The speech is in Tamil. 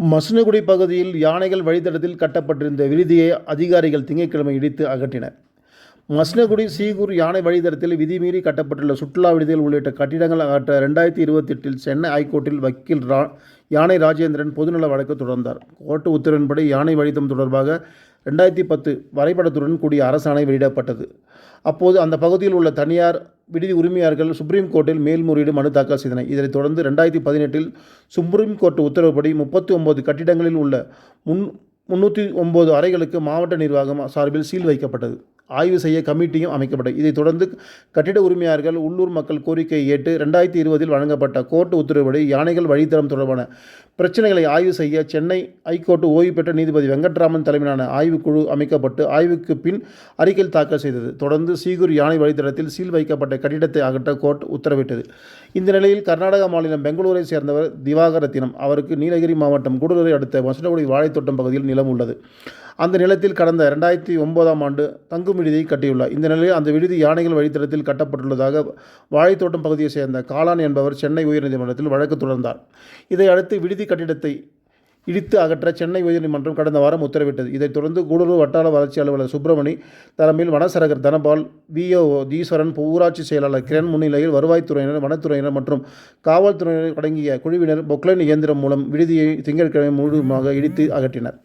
மசனகுடி பகுதியில் யானைகள் வழித்தடத்தில் கட்டப்பட்டிருந்த விடுதியை அதிகாரிகள் திங்கட்கிழமை இடித்து அகற்றினர். மஸ்னகுடி சீகூர் யானை வழித்தடத்தில் விதிமீறி கட்டப்பட்டுள்ள சுற்றுலா விடுதிகள் உள்ளிட்ட கட்டிடங்கள் அகற்ற ரெண்டாயிரத்தி இருபத்தெட்டில் சென்னை ஹைகோர்ட்டில் வக்கீல் ரா யானை ராஜேந்திரன் பொதுநல வழக்கு தொடர்ந்தார். கோர்ட்டு உத்தரவின்படி யானை வழித்தம் தொடர்பாக ரெண்டாயிரத்தி பத்து வரைபடத்துடன் கூடிய அரசாணை வெளியிடப்பட்டது. அப்போது அந்த பகுதியில் உள்ள தனியார் விடுதி உரிமையாளர்கள் சுப்ரீம் கோர்ட்டில் மேல்முறையீடு மனு தாக்கல் செய்தனர். இதனைத் தொடர்ந்து ரெண்டாயிரத்தி பதினெட்டில் சுப்ரீம் கோர்ட் உத்தரவுப்படி முப்பத்தி ஒன்பது கட்டிடங்களில் உள்ள முன் முன்னூற்றி ஒம்பது அறைகளுக்கு மாவட்ட நிர்வாகம் சார்பில் சீல் வைக்கப்பட்டது. ஆய்வு செய்ய கமிட்டியும் அமைக்கப்பட்டது. இதைத் தொடர்ந்து கட்டிட உரிமையாளர்கள் உள்ளூர் மக்கள் கோரிக்கையை ஏற்று ரெண்டாயிரத்தி இருபதில் வழங்கப்பட்ட கோர்ட் உத்தரவுப்படி யானைகள் வழித்தடம் தொடர்பான பிரச்சனைகளை ஆய்வு செய்ய சென்னை ஐகோர்ட் ஓய்வு பெற்ற நீதிபதி வெங்கட்ராமன் தலைமையிலான ஆய்வுக்குழு அமைக்கப்பட்டு ஆய்வுக்கு பின் அறிக்கையில் தாக்கல் செய்தது. தொடர்ந்து சீகூர் யானை வழித்தடத்தில் சீல் வைக்கப்பட்ட கட்டிடத்தை அகற்ற கோர்ட் உத்தரவிட்டது. இந்த நிலையில் கர்நாடக மாநிலம் பெங்களூரை சேர்ந்தவர் திவாகரத்தினம் அவருக்கு நீலகிரி மாவட்டம் கூடலூரை அடுத்த மசனகுடி வாழைத்தோட்டம் பகுதியில் நிலம் உள்ளது. அந்த நிலத்தில் கடந்த ரெண்டாயிரத்தி ஒன்பதாம் ஆண்டு தங்கும் விடுதியை கட்டியுள்ளார். இந்த நிலையில் அந்த விடுதி யானைகள் வழித்தடத்தில் கட்டப்பட்டுள்ளதாக வாழைத்தோட்டம் பகுதியைச் சேர்ந்த காளான் என்பவர் சென்னை உயர்நீதிமன்றத்தில் வழக்கு தொடர்ந்தார். இதையடுத்து விடுதி கட்டிடத்தை இடித்து அகற்ற சென்னை உயர்நீதிமன்றம் கடந்த வாரம் உத்தரவிட்டது. இதைத் தொடர்ந்து கூடலூர் வட்டார வளர்ச்சி அலுவலர் சுப்பிரமணி தலைமையில் வனசரகர் தனபால் விஓ ஈஸ்வரன் ஊராட்சி செயலாளர் கிரண் முன்னிலையில் வருவாய்த்துறையினர் வனத்துறையினர் மற்றும் காவல்துறையினர் அடங்கிய குழுவினர் பொக்லைன் இயந்திரம் மூலம் விடுதியை திங்கட்கிழமை முழுவதுமாக இடித்து அகற்றினர்.